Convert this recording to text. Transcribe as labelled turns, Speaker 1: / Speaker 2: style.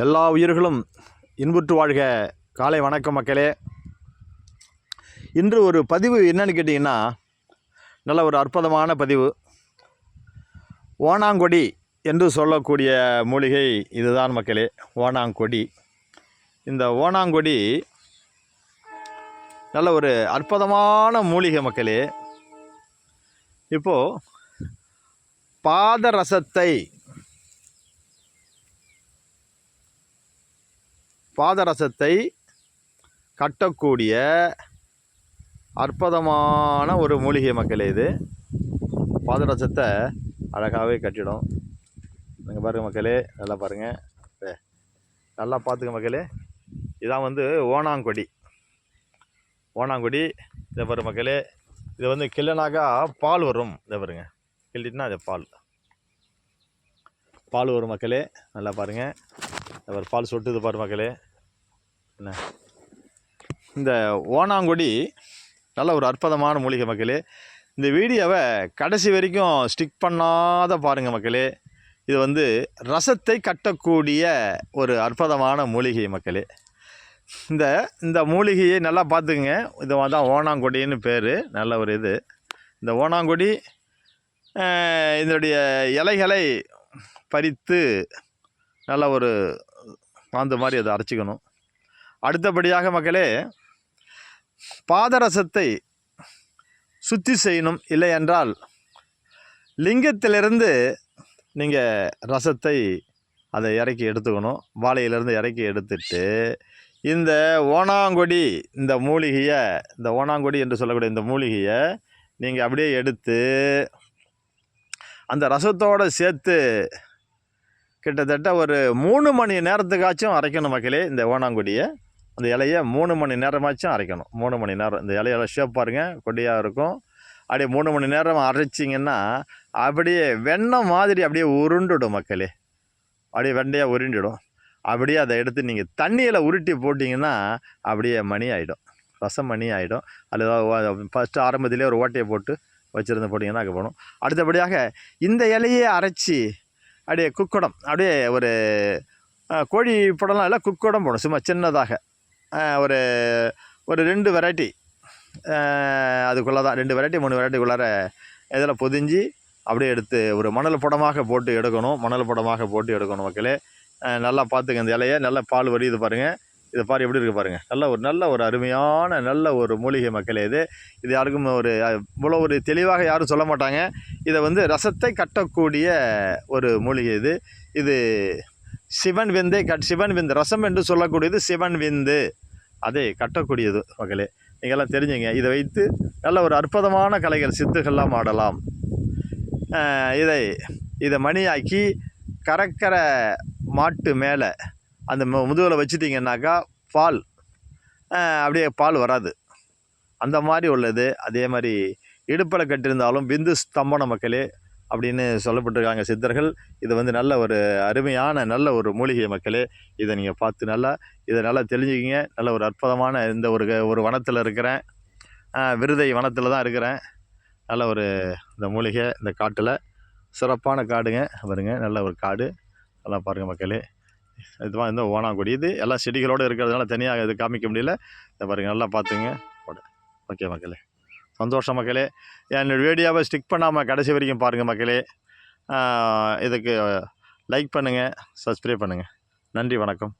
Speaker 1: எல்லா உயிர்களும் இன்புற்று வாழ்க. காலை வணக்கம் மக்களே. இன்று ஒரு பதிவு என்னன்னு கேட்டிங்கன்னா நல்ல ஒரு அற்புதமான பதிவு. ஓணாங்கொடி என்று சொல்லக்கூடிய மூலிகை இதுதான் மக்களே ஓணாங்கொடி. இந்த ஓணாங்கொடி நல்ல ஒரு அற்புதமான மூலிகை மக்களே. இப்போது பாதரசத்தை பாதரசத்தை கட்டக்கூடிய அற்புதமான ஒரு மூலிகை மக்களே இது. பாதரசத்தை அழகாகவே கட்டிடும். நீங்கள் பாருங்கள் மக்களே நல்லா பாருங்கள் நல்லா பார்த்துக்க மக்களே. இதான் வந்து ஓணாங்கொடி. ஓணாங்கொடி இதை பாரு மக்களே. இது வந்து கிள்ளனாக்கா பால் வரும். இதை பாருங்க. கிள்ளிட்டுனா அது பால். பால் வரும் மக்களே. நல்லா பாருங்கள் இந்த பாரு பால் சொட்டுது பாரு மக்களே. என்ன? இந்த ஓணாங்கொடி நல்ல ஒரு அற்புதமான மூலிகை மக்களே. இந்த வீடியோவை கடைசி வரைக்கும் ஸ்டிக் பண்ணாத பாருங்கள் மக்களே. இது வந்து ரசத்தை கட்டக்கூடிய ஒரு அற்புதமான மூலிகை மக்களே. இந்த இந்த மூலிகையை நல்லா பார்த்துக்குங்க. இது தான் ஓனாங்கொடின்னு பேர். நல்ல ஒரு இது. இந்த ஓனாங்கொடி இதனுடைய இலைகளை பறித்து நல்ல ஒரு அந்த மாதிரி அதை அரைச்சிக்கணும். அடுத்தபடியாக மக்களே பாதரசத்தை சுத்தி செய்யணும் இல்லை என்றால் லிங்கத்திலிருந்து நீங்கள் ரசத்தை அதை இறக்கி எடுத்துக்கணும். வாழையிலேருந்து இறக்கி எடுத்துட்டு இந்த ஓணாங்கொடி இந்த மூலிகையை இந்த ஓணாங்கொடி என்று சொல்லக்கூடிய இந்த மூலிகையை நீங்கள் அப்படியே எடுத்து அந்த ரசத்தோடு சேர்த்து கிட்டத்தட்ட ஒரு மூணு மணி நேரத்துக்காச்சும் அரைக்கணும் மக்களே இந்த ஓணாங்கொடியை. அந்த இலையை மூணு மணி நேரமாச்சும் அரைக்கணும். மூணு மணி நேரம். இந்த இலையில ஷேப் பாருங்கள் கொடியாக இருக்கும். அப்படியே மூணு மணி நேரம் அரைச்சிங்கன்னா அப்படியே வெண்ணெய் மாதிரி அப்படியே உருண்டுடும் மக்களே. அப்படியே வெண்டையாக உருண்டிடும். அப்படியே அதை எடுத்து நீங்கள் தண்ணியில் உருட்டி போட்டிங்கன்னா அப்படியே மணி ஆகிடும் ரசம் மணி ஆகிடும் அல்லது ஃபஸ்ட்டு ஆரம்பத்திலே ஒரு ஓட்டையை போட்டு வச்சுருந்து போட்டிங்கன்னா அங்கே போகணும் அடுத்தபடியாக இந்த இலையே அரைச்சி அப்படியே குக்குடம் அப்படியே ஒரு கோழி படம்லாம் இல்லை குக்குடம் போடும். சும்மா சின்னதாக. ஒரு ஒரு ரெண்டு வெரைட்டி அதுக்குள்ளே தான் ரெண்டு வெரைட்டி மூணு வெரைட்டிக்குள்ளார இதில் பொதிஞ்சு அப்படியே எடுத்து ஒரு மணல் படமாக போட்டு எடுக்கணும். மணல் படமாக போட்டு எடுக்கணும் மக்களே. நல்லா பார்த்துங்க இந்த இலையை. நல்லா பால் வரியுது பாருங்கள் இதை பாரு எப்படி இருக்குது பாருங்கள் நல்ல ஒரு நல்ல ஒரு அருமையான நல்ல ஒரு மூலிகை மக்களே இது. இது யாருக்கும் ஒரு இவ்வளோ ஒரு தெளிவாக யாரும் சொல்ல மாட்டாங்க. இதை வந்து ரசத்தை கட்டக்கூடிய ஒரு மூலிகை இது. இது சிவன் விந்தை கட் சிவன் விந்து. ரசம் என்று சொல்லக்கூடியது சிவன் விந்து. அதை கட்டக்கூடியது மகளே நீங்கள்லாம் தெரிஞ்சுங்க. இதை வைத்து நல்ல ஒரு அற்புதமான கலைகள் சித்துகள்லாம் ஆடலாம். இதை இதை மணியாக்கி கறக்கிற மாட்டு மேலே அந்த மு முதுகில் வச்சுட்டிங்கன்னாக்கா பால் அப்படியே பால் வராது. அந்த மாதிரி உள்ளது. அதே மாதிரி இடுப்பில் கட்டியிருந்தாலும் பிந்து ஸ்தம்பன மக்களே அப்படின்னு சொல்லப்பட்டிருக்காங்க சித்தர்கள். இது வந்து நல்ல ஒரு அருமையான நல்ல ஒரு மூலிகை மக்களே. இதை நீங்கள் பார்த்து நல்லா இதை நல்லா தெரிஞ்சுக்கிங்க. நல்ல ஒரு அற்புதமான இந்த ஒரு ஒரு வனத்தில் இருக்கிறேன். விருதை வனத்தில் தான் இருக்கிறேன். நல்ல ஒரு இந்த மூலிகை இந்த காட்டில். சிறப்பான காடுங்க. பாருங்க நல்ல ஒரு காடு. நல்லா பாருங்கள் மக்களே. இதுதான் இந்த ஓணாங்குடி இது எல்லாம் செடிகளோடு இருக்கிறதுனால தனியாக இது காமிக்க முடியல. இதை பாருங்கள் நல்லா பார்த்துங்க. ஓகே மக்களே. சந்தோஷம் மக்களே. என்னோடய வீடியோவை ஸ்டிக் பண்ணாமல் கடைசி வரைக்கும் பாருங்கள் மக்களே. இதுக்கு லைக் பண்ணுங்கள் சப்ஸ்கிரைப் பண்ணுங்கள் நன்றி வணக்கம்.